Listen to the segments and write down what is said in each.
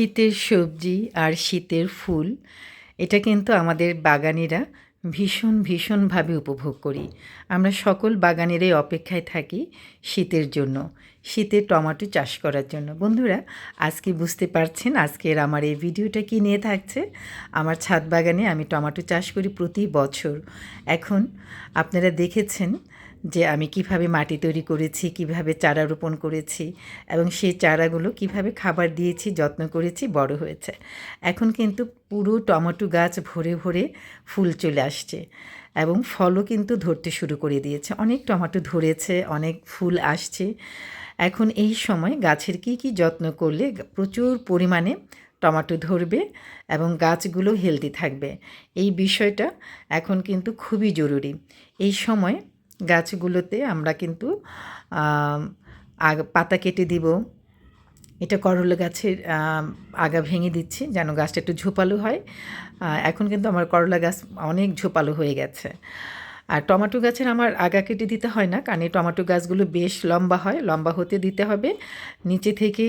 শীতের সবজি আর শীতের ফুল, এটা কিন্তু আমাদের বাগানিরা ভীষণ, ভীষণভাবে উপভোগ করি। আমরা সকল বাগানেরই অপেক্ষায় থাকি শীতের জন্য শীতে টমেটো চাষ করার জন্য। বন্ধুরা, আজকে বুঝতে পারছেন আজকের আমার এই ভিডিওটা কি নিয়ে থাকছে? আমার ছাদ বাগানে আমি টমেটো চাষ করি প্রতি বছর। এখন আপনারা দেখেছেন যে আমি কীভাবে মাটি তৈরি করেছি, কীভাবে চারা রোপণ করেছি এবং সেই চারাগুলো কীভাবে খাবার দিয়েছি, যত্ন করেছি, বড় হয়েছে। এখন কিন্তু পুরো টমেটো গাছ ভরে ভরে ফুল চলে আসছে এবং ফলও কিন্তু ধরতে শুরু করে দিয়েছে। অনেক টমেটো ধরেছে, অনেক ফুল আসছে। এখন এই সময় গাছের কি কি যত্ন করলে প্রচুর পরিমাণে টমেটো ধরবে এবং গাছগুলো হেলদি থাকবে? এই বিষয়টা এখন কিন্তু খুবই জরুরি। এই সময় গাছগুলোতে আমরা কিন্তু পাতা কেটে দিব। এটা করলা গাছের আগা ভেঙে দিচ্ছি যেন গাছটা একটু ঝোপালো হয়। এখন কিন্তু আমার করলা গাছ অনেক ঝোপালো হয়ে গেছে। আর টমেটো গাছের আমার আগা কেটে দিতে হয় না, কারণ এই টমেটো গাছগুলো বেশ লম্বা হয়, লম্বা হতে দিতে হবে। নিচে থেকে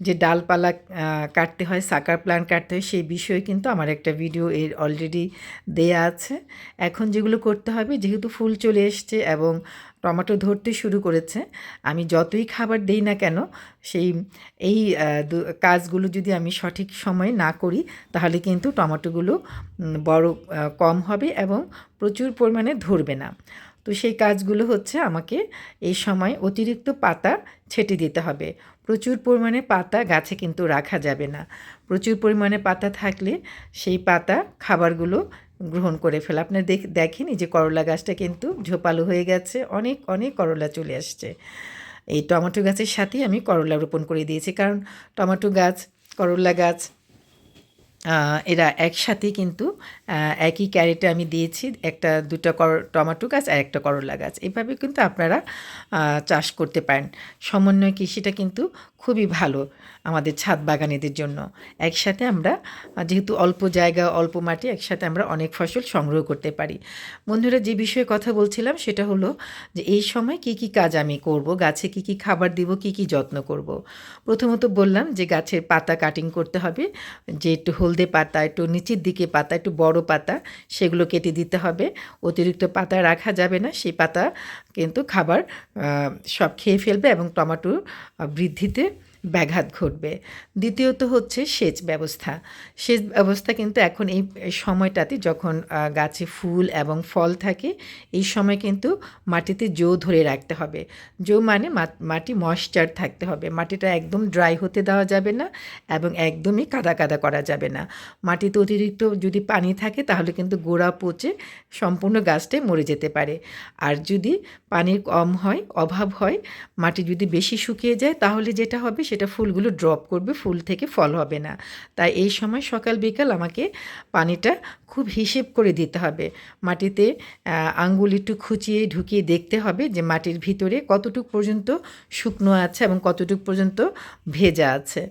যে ডালপালা কাটতে হয় সাকার প্ল্যান কাটতে হয়, সেই বিষয়ে কিন্তু আমার একটা ভিডিও এর অলরেডি দেয়া আছে। এখন যেগুলো করতে হবে, যেহেতু ফুল চলে এসছে এবং টমেটো ধরতে শুরু করেছে, আমি যতই খাবার দেই না কেন, সেই, এই কাজগুলো যদি আমি সঠিক সময়ে না করি, তাহলে কিন্তু টমেটোগুলো বড় কম হবে এবং প্রচুর পরিমাণে ধরবে না। তো সেই কাজগুলো হচ্ছে আমাকে এই সময় অতিরিক্ত পাতা ছেটে দিতে হবে। প্রচুর পরিমাণে পাতা গাছে কিন্তু রাখা যাবে না। প্রচুর পরিমাণে পাতা থাকলে সেই পাতা খাবারগুলো গ্রহণ করে ফেলে। আপনি দেখ দেখেনি যে করলা গাছটা কিন্তু ঝোপালো হয়ে গেছে, অনেক অনেক করলা চলে আসছে। এই টমেটো গাছের সাথেই আমি করলা রোপণ করে দিয়েছি। কারণ টমেটো গাছ, করলা গাছ এরা একসাথে কিন্তু একই ক্যারেটে আমি দিয়েছি। একটা দুটো কর, টমেটো গাছ আর একটা করলা গাছ। এভাবে কিন্তু আপনারা চাষ করতে পারেন। সমন্বয় কৃষিটা কিন্তু খুবই ভালো আমাদের ছাদ বাগানেদের জন্য। একসাথে আমরা, যেহেতু অল্প জায়গা, অল্প মাটি, একসাথে আমরা অনেক ফসল সংগ্রহ করতে পারি। বন্ধুরা, যে বিষয়ে কথা বলছিলাম, সেটা হলো যে এই সময় কি কি কাজ আমি করব, গাছে কি কি খাবার দিব, কি কি যত্ন করব। প্রথমত বললাম যে গাছের পাতা কাটিং করতে হবে, যে একটু হলদে পাতা, একটু নিচের দিকে পাতা, একটু বড় পাতা, সেগুলো কেটে দিতে হবে। অতিরিক্ত পাতা রাখা যাবে না, সেই পাতা কিন্তু খাবার সব খেয়ে ফেলবে এবং টমেটো বৃদ্ধিতে ব্যাঘাত ঘটবে। দ্বিতীয়ত হচ্ছে সেচ ব্যবস্থা। সেচ ব্যবস্থা কিন্তু এখন এই সময়টাতে যখন গাছে ফুল এবং ফল থাকে, এই সময় কিন্তু মাটিতে জো ধরে রাখতে হবে। জো মানে মাটি ময়শ্চার থাকতে হবে। মাটিটা একদম ড্রাই হতে দেওয়া যাবে না এবং একদমই কাদা কাদা করা যাবে না। মাটিতে অতিরিক্ত যদি পানি থাকে, তাহলে কিন্তু গোড়া পচে সম্পূর্ণ গাছটাই মরে যেতে পারে। আর যদি পানির কম হয়, অভাব হয়, মাটি যদি বেশি শুকিয়ে যায়, তাহলে যেটা হবে, সেটা ফুলগুলো ড্রপ করবে, ফুল থেকে ফল হবে না। তাই এই সময় সকাল বিকাল আমাকে পানিটা খুব হিসেব করে দিতে হবে। মাটিতে আঙ্গুল একটু খুঁচিয়ে ঢুকিয়ে দেখতে হবে যে মাটির ভিতরে কতটুক পর্যন্ত শুকনো আছে এবং কতটুক পর্যন্ত ভেজা আছে।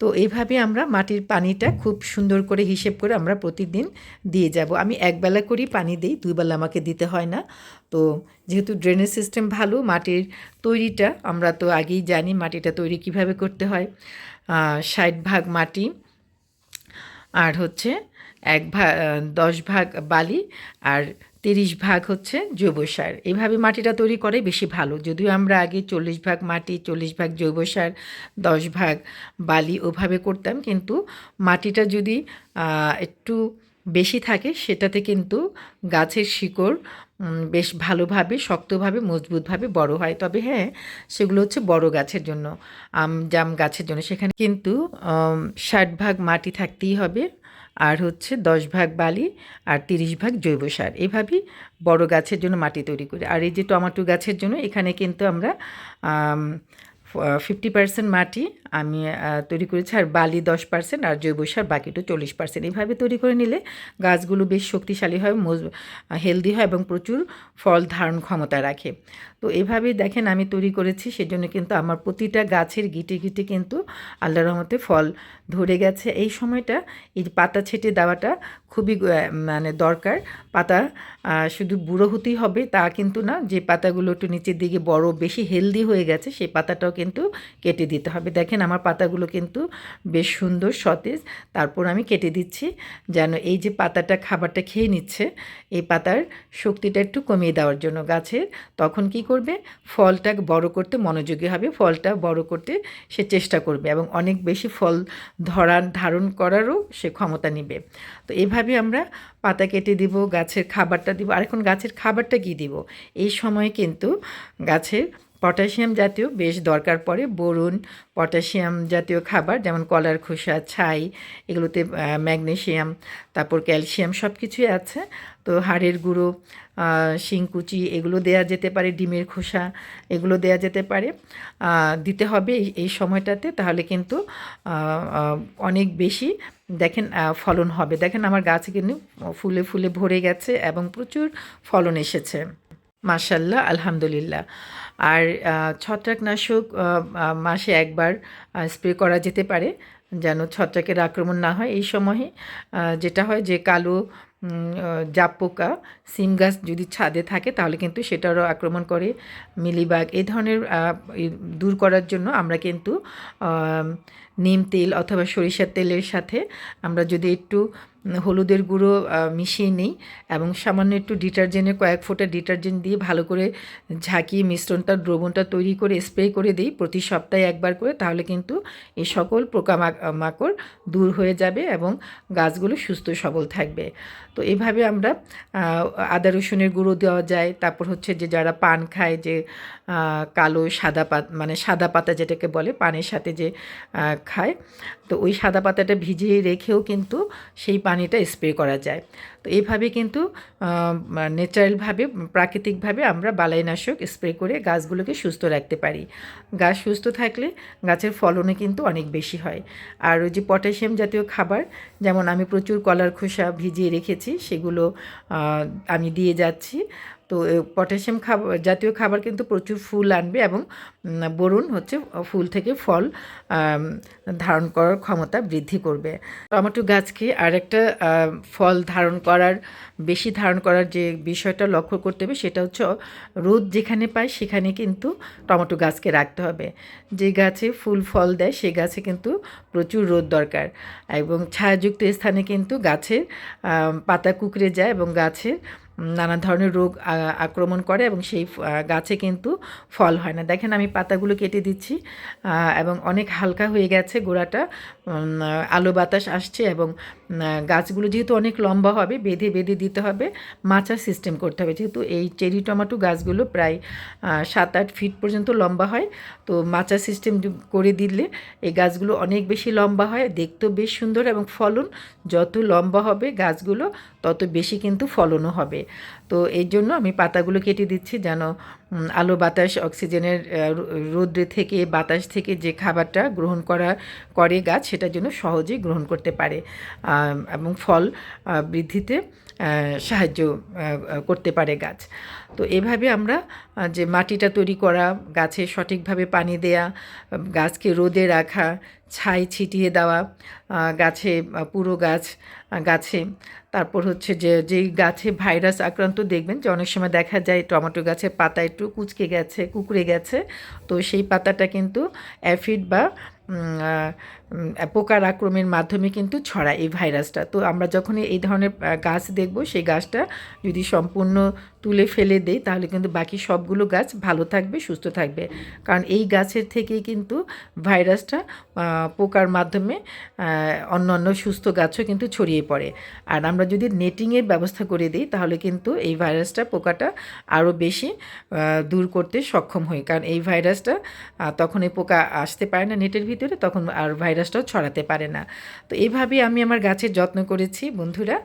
তো এইভাবে আমরা মাটির পানিটা খুব সুন্দর করে হিসেব করে আমরা প্রতিদিন দিয়ে যাব। আমি একবেলা করেই পানি দিই, দুইবেলা আমাকে দিতে হয় না। তো যেহেতু ড্রেনেজ সিস্টেম ভালো, মাটির তৈরিটা আমরা তো আগেই জানি মাটিটা তৈরি কীভাবে করতে হয়। ষাট ভাগ মাটি আর হচ্ছে এক ভাগ দশ ভাগ বালি আর তিরিশ ভাগ হচ্ছে জৈব সার। এইভাবে মাটিটা তৈরি করে বেশি ভালো। যদিও আমরা আগে চল্লিশ ভাগ মাটি, চল্লিশ ভাগ জৈব সার, দশ ভাগ বালি ওভাবে করতাম, কিন্তু মাটিটা যদি একটু বেশি থাকে, সেটাতে কিন্তু গাছের শিকড় বেশ ভালোভাবে, শক্তভাবে, মজবুতভাবে বড় হয়। তবে হ্যাঁ সেগুলো হচ্ছে বড় গাছের জন্য, আম, জাম গাছের জন্য। সেখানে কিন্তু ষাট ভাগ মাটি থাকতেই হবে। আর হচ্ছে দশ ভাগ বালি আর তিরিশ ভাগ জৈব সার। এভাবেই বড় গাছের জন্য মাটি তৈরি করি। আর এই যে টমেটো গাছের জন্য এখানে কিন্তু আমরা ফিফটি পার্সেন্ট মাটি আমি তৈরি করেছি আর বালি দশ পার্সেন্ট আর জৈব সার বাকিটা চল্লিশ পার্সেন্ট এইভাবে তৈরি করে নিলে গাছগুলো বেশ শক্তিশালী হয়, মজ হেলদি হয় এবং প্রচুর ফল ধারণ ক্ষমতা রাখে। তো এভাবেই দেখেন আমি তৈরি করেছি, সেজন্য কিন্তু আমার প্রতিটা গাছের গিটে গিটে কিন্তু আল্লাহ রহমতে ফল ধরে গেছে এই সময়টা। এই পাতা ছেটে দেওয়াটা খুবই মানে দরকার। পাতা শুধু বুড়ো হতেই হবে তা কিন্তু না। যে পাতাগুলো একটু নিচের দিকে বড়, বেশি হেলদি হয়ে গেছে, সেই পাতাটাও কিন্তু কেটে দিতে হবে। দেখেন আমার পাতাগুলো কিন্তু বেশ সুন্দর, সতেজ। তারপর আমি কেটে দিচ্ছি যেন এই যে পাতাটা খাবারটা খেয়ে নিচ্ছে, এই পাতার শক্তিটা একটু কমিয়ে দেওয়ার জন্য। গাছের তখন কি করবে? ফলটা বড় করতে মনোযোগী হবে। ফলটা বড় করতে সে চেষ্টা করবে এবং অনেক বেশি ফল ধরান ধারণ করারও সে ক্ষমতা নিবে। তো এভাবে আমরা পাতা কেটে দিব, গাছের খাবারটা দিব। আর এখন গাছের খাবারটা কী দিব? এই সময় কিন্তু গাছের পটাশিয়াম জাতীয় বেশ দরকার পড়ে। বোরন পটাশিয়াম জাতীয় খাবার যেমন কলার খোসা, ছাই, এগুলোতে ম্যাগনেশিয়াম, তারপর ক্যালসিয়াম সব কিছুই আছে। তো হাড়ের গুঁড়ো শিংকুচি এগুলো দেয়া যেতে পারে, ডিমের খোসা এগুলো দেয়া যেতে পারে। দিতে হবে এই সময়টাতে, তাহলে কিন্তু অনেক বেশি দেখেন ফলন হবে। দেখেন আমার গাছ কিন্তু ফুলে ফুলে ভরে গেছে এবং প্রচুর ফলন এসেছে। মাশাল্লাহ, আলহামদুলিল্লাহ। আর ছত্রাকনাশক মাসে একবার স্প্রে করা যেতে পারে, যেন ছত্রাকের আক্রমণ না হয় এই সময়ে। যেটা হয় যে কালো জাপ পোকা, সিম গাছ যদি ছাদে থাকে তাহলে কিন্তু সেটারও আক্রমণ করে। মিলিবাগ এই ধরনের দূর করার জন্য আমরা কিন্তু নিম তেল অথবা সরিষার তেলের সাথে আমরা যদি একটু হলুদের গুঁড়ো মিশিয়ে নিই এবং সামান্য একটু ডিটারজেন্টের কয়েক ফোঁটা ডিটারজেন্ট দিয়ে ভালো করে ঝাঁকিয়ে মিশ্রণটা, দ্রবণটা তৈরি করে স্প্রে করে দিই প্রতি সপ্তাহে একবার করে, তাহলে কিন্তু এই সকল পোকা মাকড় দূর হয়ে যাবে এবং গাছগুলো সুস্থ সবল থাকবে। তো এইভাবে আমরা আদা রসুনের গুঁড়ো দেওয়া যায়, তারপর হচ্ছে যে যারা পান খায় যে কালো সাদা পাত মানে সাদা পাতা যেটাকে বলে, পানের সাথে যে খায়। তো ওই সাদা পাতাটা ভিজিয়ে রেখেও কিন্তু সেই পানিটা স্প্রে করা যায়। তো এইভাবে কিন্তু ন্যাচারালভাবে, প্রাকৃতিকভাবে আমরা বালাইনাশক স্প্রে করে গাছগুলোকে সুস্থ রাখতে পারি। গাছ সুস্থ থাকলে গাছের ফলনে কিন্তু অনেক বেশি হয়। আর ওই যে পটাশিয়াম জাতীয় খাবার, যেমন আমি প্রচুর কলার খোসা ভিজিয়ে রেখেছি, সেগুলো আমি দিয়ে যাচ্ছি। তো পটাশিয়াম খাবার জাতীয় খাবার কিন্তু প্রচুর ফুল আনবে এবং বরুণ হচ্ছে ফুল থেকে ফল ধারণ করার ক্ষমতা বৃদ্ধি করবে। টমেটো গাছকে আরেকটা ফল ধারণ করার, বেশি ধারণ করার যে বিষয়টা লক্ষ্য করতে হবে সেটা হচ্ছে রোদ যেখানে পায় সেখানে কিন্তু টমেটো গাছকে রাখতে হবে। যে গাছে ফুল ফল দেয় সে গাছে কিন্তু প্রচুর রোদ দরকার এবং ছায়াযুক্ত স্থানে কিন্তু গাছের পাতা কুকড়ে যায় এবং গাছের নানা ধরনের রোগ আক্রমণ করে এবং সেই গাছে কিন্তু ফল হয় না। দেখেন আমি পাতাগুলো কেটে দিচ্ছি এবং অনেক হালকা হয়ে গেছে গোড়াটা। আলো বাতাস আসছে এবং গাছগুলো যেহেতু অনেক লম্বা হবে, বেঁধে বেঁধে দিতে হবে মাচা সিস্টেম করতে হবে। যেহেতু এই চেরি টমাটো গাছগুলো প্রায় সাত, আট ফিট পর্যন্ত লম্বা হয়, তো মাচা সিস্টেম করে দিলে এই গাছগুলো অনেক বেশি লম্বা হয়, দেখতেও বেশ সুন্দর এবং ফলন যত লম্বা হবে গাছগুলো, তত বেশি কিন্তু ফলনও হবে। তো এই জন্য আমি পাতাগুলো কেটে দিচ্ছি যেন আলো, বাতাস, অক্সিজেনের রৌদ্রে থেকে, বাতাস থেকে যে খাবারটা গ্রহণ করা, করে গাছ, সেটার জন্য সহজেই গ্রহণ করতে পারে। এবং ফল বৃদ্ধিতে সাহায্য করতে পারে গাছ। তো এভাবে আমরা যে মাটিটা তৈরি করা, গাছে সঠিকভাবে পানি দেয়া গাছকে রোদে রাখা, ছাই ছিটিয়ে দেওয়া গাছে পুরো গাছ গাছে তারপর হচ্ছে যে, যেই গাছে ভাইরাস আক্রান্ত দেখবেন, যে অনেক সময় দেখা যায় টমেটো গাছের পাতা একটু কুচকে গেছে, কুকড়ে গেছে, তো সেই পাতাটা কিন্তু অ্যাফিড বা পোকার আক্রমের মাধ্যমে কিন্তু ছড়ায় এই ভাইরাসটা। তো আমরা যখনই এই ধরনের গাছ দেখব, সেই গাছটা যদি সম্পূর্ণ তুলে ফেলে দেই, তাহলে কিন্তু বাকি সবগুলো গাছ ভালো থাকবে, সুস্থ থাকবে। কারণ এই গাছের থেকেই কিন্তু ভাইরাসটা পোকার মাধ্যমে অন্য অন্য সুস্থ গাছও কিন্তু ছড়িয়ে পড়ে। আর আমরা যদি নেটিংয়ের ব্যবস্থা করে দিই, তাহলে কিন্তু এই ভাইরাসটা পোকাটা আরও বেশি দূর করতে সক্ষম হই কারণ এই ভাইরাসটা তখন এই পোকা আসতে পারে না নেটের ভিতরে, তখন আর ভাইরাসটাও ছড়াতে পারে না। তো এইভাবে আমি আমার গাছের যত্ন করেছি, বন্ধুরা।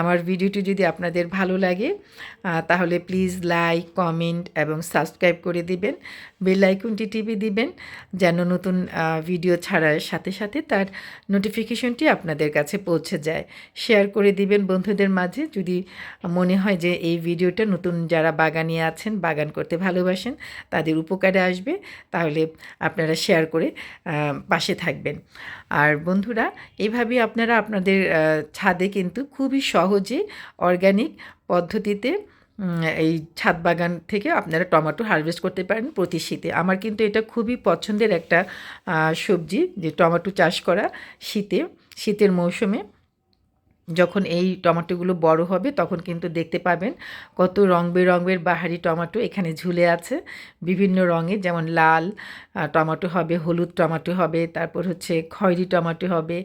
আমার ভিডিওটি যদি আপনাদের ভালো লাগে তাহলে প্লিজ লাইক, কমেন্ট এবং সাবস্ক্রাইব করে দিবেন। বেল আইকনটি টিপে দিবেন, যেন নতুন ভিডিও ছাড়ার সাথে সাথে তার নোটিফিকেশনটি আপনাদের কাছে পৌঁছে যায়। শেয়ার করে দিবেন বন্ধুদের মাঝে, যদি মনে হয় যে এই ভিডিওটা নতুন যারা বাগানিয়ে আছেন, বাগান করতে ভালোবাসেন, তাদের উপকারে আসবে, তাহলে আপনারা শেয়ার করে পাশে থাকবেন। আর বন্ধুরা এভাবে আপনারা আপনাদের ছাদে কিন্তু খুবই সহজে অর্গ্যানিক পদ্ধতিতে এই ছাদ বাগান থেকে আপনারা টমেটো হারভেস্ট করতে পারেন প্রতি শীতে। আমার কিন্তু এটা খুবই পছন্দের একটা সবজি যে টমেটো চাষ করা শীতে, শীতের মৌসুমে। যখন এই টমেটোগুলো বড় হবে তখন কিন্তু দেখতে পাবেন কত রং বেরঙের বাহারি টমেটো এখানে ঝুলে আছে। বিভিন্ন রঙের যেমন লাল টমেটো হবে, হলুদ টমেটো হবে, তারপর হচ্ছে খয়েরি টমেটো হবে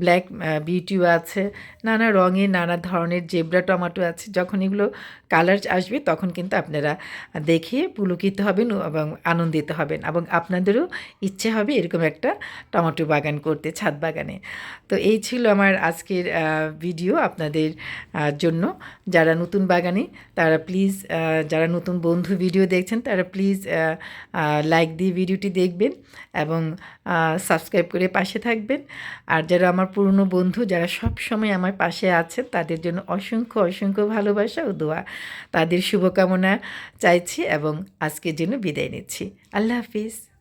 ব্ল্যাক বিউটিও আছে। নানা রঙের নানা ধরনের জেব্রা টমেটো আছে। যখন এগুলো কালার আসবে তখন কিন্তু আপনারা দেখে পুলকিত হবেন এবং আনন্দিত হবেন এবং আপনাদেরও ইচ্ছে হবে এরকম একটা টমেটো বাগান করতে, ছাদ বাগানে। তো এই ছিল আমার আজকের ভিডিও আপনাদের জন্য। যারা নতুন বাগানে, তারা প্লিজ যারা নতুন বন্ধু ভিডিও দেখছেন, তারা প্লিজ লাইক দিয়ে ভিডিওটি দেখবেন এবং সাবস্ক্রাইব করে পাশে থাকবেন। আর যারা আমার পুরনো বন্ধু, যারা সব সময় আমার পাশে আছেন, তাদের জন্য অসংখ্য অসংখ্য ভালোবাসা ও দোয়া। তাদের শুভকামনা চাইছি এবং আজকের জন্য বিদায় নিচ্ছি। আল্লাহ হাফিজ।